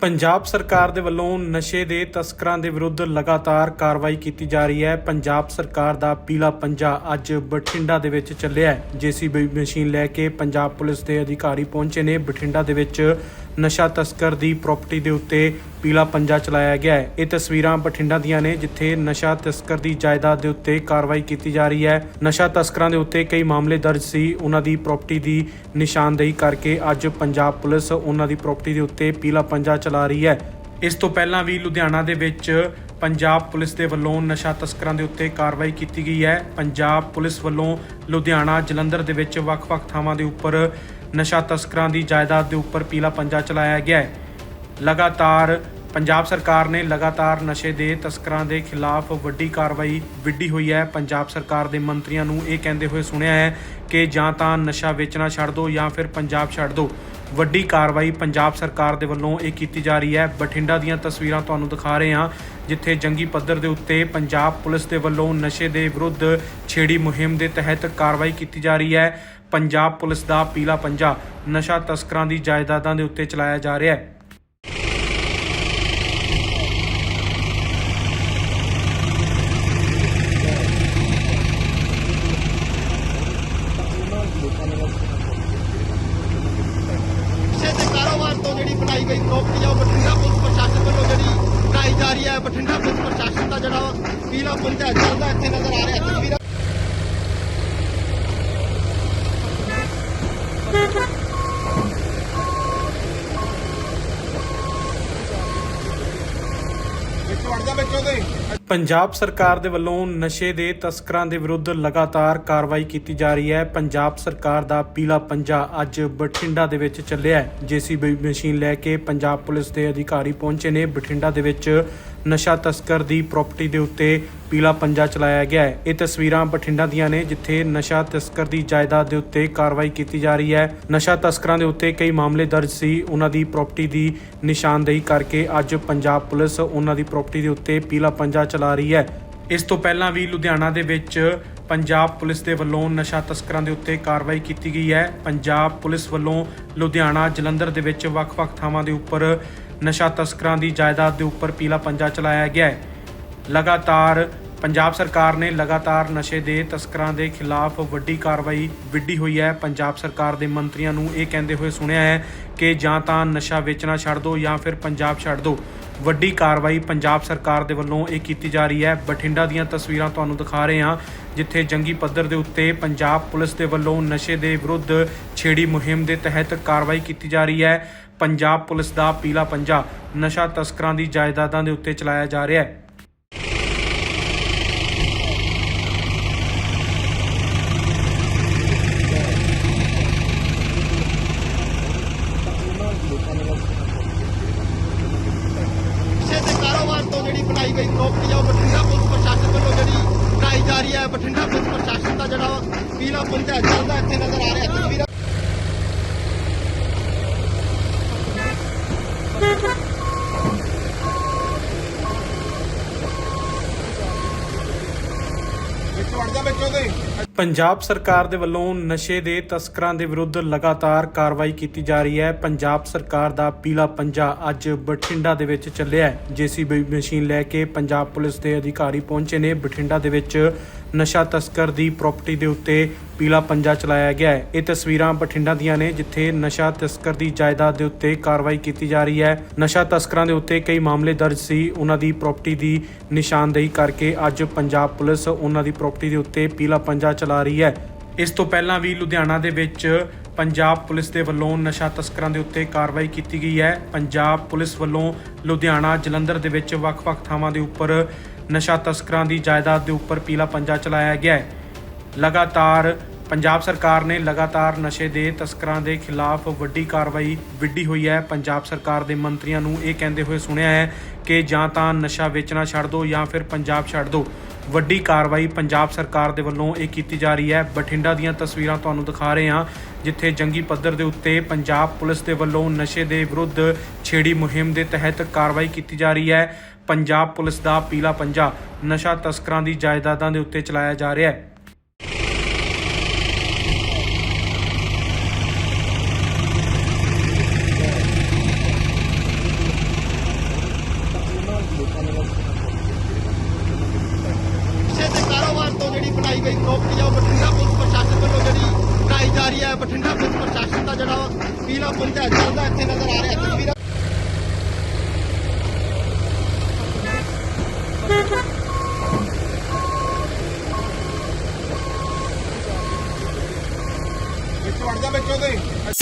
ਪੰਜਾਬ ਸਰਕਾਰ ਦੇ ਵੱਲੋਂ ਨਸ਼ੇ ਦੇ ਤਸਕਰਾਂ ਦੇ ਵਿਰੁੱਧ ਲਗਾਤਾਰ ਕਾਰਵਾਈ ਕੀਤੀ ਜਾ ਰਹੀ ਹੈ। ਪੰਜਾਬ ਸਰਕਾਰ ਦਾ ਪੀਲਾ ਪੰਜਾ ਅੱਜ ਬਠਿੰਡਾ ਦੇ ਵਿੱਚ ਚੱਲਿਆ ਹੈ। ਜੀਸੀਬੀ ਮਸ਼ੀਨ ਲੈ ਕੇ ਪੰਜਾਬ ਪੁਲਿਸ ਦੇ ਅਧਿਕਾਰੀ ਪਹੁੰਚੇ ਨੇ। ਬਠਿੰਡਾ ਦੇ ਵਿੱਚ ਨਸ਼ਾ ਤਸਕਰ ਦੀ ਪ੍ਰਾਪਰਟੀ ਦੇ ਉੱਤੇ ਪੀਲਾ ਪੰਜਾ ਚਲਾਇਆ ਗਿਆ ਹੈ। ਇਹ ਤਸਵੀਰਾਂ ਬਠਿੰਡਾ ਦੀਆਂ ਨੇ, ਜਿੱਥੇ ਨਸ਼ਾ ਤਸਕਰ ਦੀ ਜਾਇਦਾਦ ਦੇ ਉੱਤੇ ਕਾਰਵਾਈ ਕੀਤੀ ਜਾ ਰਹੀ ਹੈ। ਨਸ਼ਾ ਤਸਕਰਾਂ ਦੇ ਉੱਤੇ ਕਈ ਮਾਮਲੇ ਦਰਜ ਸੀ। ਉਹਨਾਂ ਦੀ ਪ੍ਰਾਪਰਟੀ ਦੀ ਨਿਸ਼ਾਨਦੇਹੀ ਕਰਕੇ ਅੱਜ ਪੰਜਾਬ ਪੁਲਿਸ ਉਹਨਾਂ ਦੀ ਪ੍ਰਾਪਰਟੀ ਦੇ ਉੱਤੇ ਪੀਲਾ ਪੰਜਾ ਚਲਾ ਰਹੀ ਹੈ। ਇਸ ਤੋਂ ਪਹਿਲਾਂ ਵੀ ਲੁਧਿਆਣਾ ਦੇ ਵਿੱਚ ਪੰਜਾਬ ਪੁਲਿਸ ਦੇ ਵੱਲੋਂ ਨਸ਼ਾ ਤਸਕਰਾਂ ਦੇ ਉੱਤੇ ਕਾਰਵਾਈ ਕੀਤੀ ਗਈ ਹੈ। ਪੰਜਾਬ ਪੁਲਿਸ ਵੱਲੋਂ ਲੁਧਿਆਣਾ ਜਲੰਧਰ ਦੇ ਵਿੱਚ ਵੱਖ-ਵੱਖ ਥਾਵਾਂ ਦੇ ਉੱਪਰ ਨਸ਼ਾ ਤਸਕਰਾਂ ਦੀ ਜਾਇਦਾਦ ਦੇ ਉੱਪਰ ਪੀਲਾ ਪੰਜਾ ਚਲਾਇਆ ਗਿਆ ਹੈ। ਲਗਾਤਾਰ ਪੰਜਾਬ ਸਰਕਾਰ ਨੇ ਲਗਾਤਾਰ ਨਸ਼ੇ ਦੇ ਤਸਕਰਾਂ ਦੇ ਖਿਲਾਫ ਵੱਡੀ ਕਾਰਵਾਈ ਵਿੱਢੀ ਹੋਈ ਹੈ। ਪੰਜਾਬ ਸਰਕਾਰ ਦੇ ਮੰਤਰੀਆਂ ਨੂੰ ਇਹ ਕਹਿੰਦੇ ਹੋਏ ਸੁਣਿਆ ਹੈ ਕਿ ਜਾਂ ਤਾਂ ਨਸ਼ਾ ਵੇਚਣਾ ਛੱਡ ਦਿਓ ਜਾਂ ਫਿਰ ਪੰਜਾਬ ਛੱਡ ਦਿਓ ਵੱਡੀ ਕਾਰਵਾਈ ਪੰਜਾਬ ਸਰਕਾਰ ਦੇ ਵੱਲੋਂ ਇਹ ਕੀਤੀ ਜਾ ਰਹੀ ਹੈ। ਬਠਿੰਡਾ ਦੀਆਂ ਤਸਵੀਰਾਂ ਤੁਹਾਨੂੰ ਦਿਖਾ ਰਹੇ ਹਾਂ। ਜਿੱਥੇ ਜੰਗੀ ਪੱਧਰ ਦੇ ਉੱਤੇ ਪੰਜਾਬ ਪੁਲਿਸ ਦੇ ਵੱਲੋਂ ਨਸ਼ੇ ਦੇ ਵਿਰੁੱਧ ਛੇੜੀ ਮੁਹਿੰਮ ਦੇ ਤਹਿਤ ਕਾਰਵਾਈ ਕੀਤੀ ਜਾ ਰਹੀ ਹੈ। ਪੰਜਾਬ ਪੁਲਿਸ ਦਾ ਪੀਲਾ ਪੰਜਾ ਨਸ਼ਾ ਤਸਕਰਾਂ ਦੀ ਜਾਇਦਾਦਾਂ ਦੇ ਉੱਤੇ ਚਲਾਇਆ ਜਾ ਰਿਹਾ ਹੈ। ਜਿਹੜੀ ਬਣਾਈ ਗਈ ਪ੍ਰਾਪਰਟੀ ਆ ਉਹ ਬਠਿੰਡਾ ਪੁਲਿਸ ਪ੍ਰਸ਼ਾਸਨ ਵੱਲੋਂ ਜਿਹੜੀ ਬਣਾਈ ਜਾ ਰਹੀ ਹੈ, ਬਠਿੰਡਾ ਪੁਲਿਸ ਪ੍ਰਸ਼ਾਸਨ ਦਾ ਜਿਹੜਾ ਪੀਲਾ ਪੰਜਾ ਚੱਲਦਾ ਇੱਥੇ ਨਜ਼ਰ ਆ ਰਿਹਾ ਤਸਵੀਰਾਂ ਵਿੱਚ ਵੜਦਾ ਵਿੱਚੋਂ ਦੇ ਪੰਜਾਬ ਸਰਕਾਰ ਦੇ ਵੱਲੋਂ ਨਸ਼ੇ ਦੇ ਤਸਕਰਾਂ ਦੇ ਵਿਰੁੱਧ ਲਗਾਤਾਰ ਕਾਰਵਾਈ ਕੀਤੀ ਜਾ ਰਹੀ ਹੈ। ਪੰਜਾਬ ਸਰਕਾਰ ਦਾ ਪੀਲਾ ਪੰਜਾ ਅੱਜ ਬਠਿੰਡਾ ਦੇ ਵਿੱਚ ਚੱਲਿਆ ਹੈ। ਜੀਸੀਬੀ ਮਸ਼ੀਨ ਲੈ ਕੇ ਪੰਜਾਬ ਪੁਲਿਸ ਦੇ ਅਧਿਕਾਰੀ ਪਹੁੰਚੇ ਨੇ। ਬਠਿੰਡਾ ਦੇ ਵਿੱਚ ਨਸ਼ਾ ਤਸਕਰ ਦੀ ਪ੍ਰਾਪਰਟੀ ਦੇ ਉੱਤੇ ਪੀਲਾ ਪੰਜਾ ਚਲਾਇਆ ਗਿਆ ਹੈ। ਇਹ ਤਸਵੀਰਾਂ ਬਠਿੰਡਾ ਦੀਆਂ ਨੇ, ਜਿੱਥੇ ਨਸ਼ਾ ਤਸਕਰ ਦੀ ਜਾਇਦਾਦ ਦੇ ਉੱਤੇ ਕਾਰਵਾਈ ਕੀਤੀ ਜਾ ਰਹੀ ਹੈ। ਨਸ਼ਾ ਤਸਕਰਾਂ ਦੇ ਉੱਤੇ ਕਈ ਮਾਮਲੇ ਦਰਜ ਸੀ। ਉਹਨਾਂ ਦੀ ਪ੍ਰਾਪਰਟੀ ਦੀ ਨਿਸ਼ਾਨਦੇਹੀ ਕਰਕੇ ਅੱਜ ਪੰਜਾਬ ਪੁਲਿਸ ਉਹਨਾਂ ਦੀ ਪ੍ਰਾਪਰਟੀ ਦੇ ਉੱਤੇ ਪੀਲਾ ਪੰਜਾ ਚਲਾ ਰਹੀ ਹੈ। ਇਸ ਤੋਂ ਪਹਿਲਾਂ ਵੀ ਲੁਧਿਆਣਾ ਦੇ ਵਿੱਚ ਪੰਜਾਬ ਪੁਲਿਸ ਦੇ ਵੱਲੋਂ ਨਸ਼ਾ ਤਸਕਰਾਂ ਦੇ ਉੱਤੇ ਕਾਰਵਾਈ ਕੀਤੀ ਗਈ ਹੈ। ਪੰਜਾਬ ਪੁਲਿਸ ਵੱਲੋਂ ਲੁਧਿਆਣਾ, ਜਲੰਧਰ ਦੇ ਵਿੱਚ ਵੱਖ-ਵੱਖ ਥਾਵਾਂ ਦੇ ਉੱਪਰ ਨਸ਼ਾ ਤਸਕਰਾਂ ਦੀ ਜਾਇਦਾਦ ਦੇ ਉੱਪਰ ਪੀਲਾ ਪੰਜਾ ਚਲਾਇਆ ਗਿਆ ਹੈ। ਲਗਾਤਾਰ ਪੰਜਾਬ ਸਰਕਾਰ ਨੇ ਲਗਾਤਾਰ ਨਸ਼ੇ ਦੇ ਤਸਕਰਾਂ ਦੇ ਖਿਲਾਫ ਵੱਡੀ ਕਾਰਵਾਈ ਵਿੱਢੀ ਹੋਈ ਹੈ। ਪੰਜਾਬ ਸਰਕਾਰ ਦੇ ਮੰਤਰੀਆਂ ਨੂੰ ਇਹ ਕਹਿੰਦੇ ਹੋਏ ਸੁਣਿਆ ਹੈ ਕਿ ਜਾਂ ਤਾਂ ਨਸ਼ਾ ਵੇਚਣਾ ਛੱਡ ਦਿਓ ਜਾਂ ਫਿਰ ਪੰਜਾਬ ਛੱਡ ਦਿਓ। ਵੱਡੀ ਕਾਰਵਾਈ ਪੰਜਾਬ ਸਰਕਾਰ ਦੇ ਵੱਲੋਂ ਇਹ ਕੀਤੀ ਜਾ ਰਹੀ ਹੈ। ਬਠਿੰਡਾ ਦੀਆਂ ਤਸਵੀਰਾਂ ਤੁਹਾਨੂੰ ਦਿਖਾ ਰਹੇ ਹਾਂ, ਜਿੱਥੇ ਜੰਗੀ ਪੱਧਰ ਦੇ ਉੱਤੇ ਪੰਜਾਬ ਪੁਲਿਸ ਦੇ ਵੱਲੋਂ ਨਸ਼ੇ ਦੇ ਵਿਰੁੱਧ ਛੇੜੀ ਮੁਹਿੰਮ ਦੇ ਤਹਿਤ ਕਾਰਵਾਈ ਕੀਤੀ ਜਾ ਰਹੀ ਹੈ। ਪੰਜਾਬ ਪੁਲਿਸ ਦਾ ਪੀਲਾ ਪੰਜਾ ਨਸ਼ਾ ਤਸਕਰਾਂ ਦੀ ਜਾਇਦਾਦਾਂ ਦੇ ਉੱਤੇ ਚਲਾਇਆ ਜਾ ਰਿਹਾ ਹੈ ਨਸ਼ੇ ਦੇ ਕਾਰੋਬਾਰ ਤੋਂ ਜਿਹੜੀ ਬਣਾਈ ਗਈ। ਪ੍ਰਾਪਰਟੀ ਆ ਉਹ ਬਠਿੰਡਾ ਪੁਲਿਸ ਪ੍ਰਸ਼ਾਸਨ ਵੱਲੋਂ ਜਿਹੜੀ ਬਣਾਈ ਜਾ ਰਹੀ ਹੈ ਬਠਿੰਡਾ ਪੁਲਿਸ ਪ੍ਰਸ਼ਾਸਨ ਦਾ ਜਿਹੜਾ ਪੀਲਾ ਪੰਜਾ ਚੱਲਦਾ ਇੱਥੇ ਨਜ਼ਰ ਆ ਰਿਹਾ। ਤਸਵੀਰਾਂ ਵਿੱਚ ਵੜਦਾ ਵਿੱਚੋਂ ਦੇ ਪੰਜਾਬ ਸਰਕਾਰ ਦੇ ਵੱਲੋਂ ਨਸ਼ੇ ਦੇ ਤਸਕਰਾਂ ਦੇ ਵਿਰੁੱਧ ਲਗਾਤਾਰ ਕਾਰਵਾਈ ਕੀਤੀ ਜਾ ਰਹੀ ਹੈ। ਪੰਜਾਬ ਸਰਕਾਰ ਦਾ ਪੀਲਾ ਪੰਜਾ ਅੱਜ ਬਠਿੰਡਾ ਦੇ ਵਿੱਚ ਚੱਲਿਆ ਹੈ। ਜੀਸੀਬੀ ਮਸ਼ੀਨ ਲੈ ਕੇ ਪੰਜਾਬ ਪੁਲਿਸ ਦੇ ਅਧਿਕਾਰੀ ਪਹੁੰਚੇ ਨੇ। ਬਠਿੰਡਾ ਦੇ ਵਿੱਚ ਨਸ਼ਾ ਤਸਕਰ ਦੀ ਪ੍ਰਾਪਰਟੀ ਦੇ ਉੱਤੇ ਪੀਲਾ ਪੰਜਾ ਚਲਾਇਆ ਗਿਆ ਹੈ। ਇਹ ਤਸਵੀਰਾਂ ਬਠਿੰਡਾ ਦੀਆਂ ਨੇ, ਜਿੱਥੇ ਨਸ਼ਾ ਤਸਕਰ ਦੀ ਜਾਇਦਾਦ ਦੇ ਉੱਤੇ ਕਾਰਵਾਈ ਕੀਤੀ ਜਾ ਰਹੀ ਹੈ। ਨਸ਼ਾ ਤਸਕਰਾਂ ਦੇ ਉੱਤੇ ਕਈ ਮਾਮਲੇ ਦਰਜ ਸੀ। ਉਹਨਾਂ ਦੀ ਪ੍ਰਾਪਰਟੀ ਦੀ ਨਿਸ਼ਾਨਦੇਹੀ ਕਰਕੇ ਅੱਜ ਪੰਜਾਬ ਪੁਲਿਸ ਉਹਨਾਂ ਦੀ ਪ੍ਰਾਪਰਟੀ ਦੇ ਉੱਤੇ ਪੀਲਾ ਪੰਜਾ ਚਲਾ ਰਹੀ ਹੈ। ਇਸ ਤੋਂ ਪਹਿਲਾਂ ਵੀ ਲੁਧਿਆਣਾ ਦੇ ਵਿੱਚ ਪੰਜਾਬ ਪੁਲਿਸ ਦੇ ਵੱਲੋਂ ਨਸ਼ਾ ਤਸਕਰਾਂ ਦੇ ਉੱਤੇ ਕਾਰਵਾਈ ਕੀਤੀ ਗਈ ਹੈ। ਪੰਜਾਬ ਪੁਲਿਸ ਵੱਲੋਂ ਲੁਧਿਆਣਾ ਜਲੰਧਰ ਦੇ ਵਿੱਚ ਵੱਖ-ਵੱਖ ਥਾਵਾਂ ਦੇ ਉੱਪਰ ਨਸ਼ਾ ਤਸਕਰਾਂ ਦੀ ਜਾਇਦਾਦ ਦੇ ਉੱਪਰ ਪੀਲਾ ਪੰਜਾ ਚਲਾਇਆ ਗਿਆ ਹੈ। ਲਗਾਤਾਰ ਪੰਜਾਬ ਸਰਕਾਰ ਨੇ ਲਗਾਤਾਰ ਨਸ਼ੇ ਦੇ ਤਸਕਰਾਂ ਦੇ ਖਿਲਾਫ ਵੱਡੀ ਕਾਰਵਾਈ ਵਿੱਢੀ ਹੋਈ ਹੈ। ਪੰਜਾਬ ਸਰਕਾਰ ਦੇ ਮੰਤਰੀਆਂ ਨੂੰ ਇਹ ਕਹਿੰਦੇ ਹੋਏ ਸੁਣਿਆ ਹੈ ਕਿ ਜਾਂ ਤਾਂ ਨਸ਼ਾ ਵੇਚਣਾ ਛੱਡ ਦਿਓ ਜਾਂ ਫਿਰ ਪੰਜਾਬ ਛੱਡ ਦਿਓ ਵੱਡੀ ਕਾਰਵਾਈ ਪੰਜਾਬ ਸਰਕਾਰ ਦੇ ਵੱਲੋਂ ਇਹ ਕੀਤੀ ਜਾ ਰਹੀ ਹੈ। ਬਠਿੰਡਾ ਦੀਆਂ ਤਸਵੀਰਾਂ ਤੁਹਾਨੂੰ ਦਿਖਾ ਰਹੇ ਹਾਂ, ਜਿੱਥੇ ਜੰਗੀ ਪੱਧਰ ਦੇ ਉੱਤੇ ਪੰਜਾਬ ਪੁਲਿਸ ਦੇ ਵੱਲੋਂ ਨਸ਼ੇ ਦੇ ਵਿਰੁੱਧ ਛੇੜੀ ਮੁਹਿੰਮ ਦੇ ਤਹਿਤ ਕਾਰਵਾਈ ਕੀਤੀ ਜਾ ਰਹੀ ਹੈ। ਪੰਜਾਬ ਪੁਲਿਸ ਦਾ ਪੀਲਾ ਪੰਜਾ ਨਸ਼ਾ ਤਸਕਰਾਂ ਦੀ ਜਾਇਦਾਦਾਂ ਦੇ ਉੱਤੇ ਚਲਾਇਆ ਜਾ ਰਿਹਾ ਹੈ। ਬਠਿੰਡਾ ਪੁਲਿਸ ਪ੍ਰਸ਼ਾਸਨ ਦਾ ਜਿਹੜਾ ਪੀਲਾ ਪੁੰਦਾ ਚੱਲਦਾ ਇੱਥੇ ਨਜ਼ਰ ਆ ਰਿਹਾ। ಮಾಡ್ಕೋಬೇಕು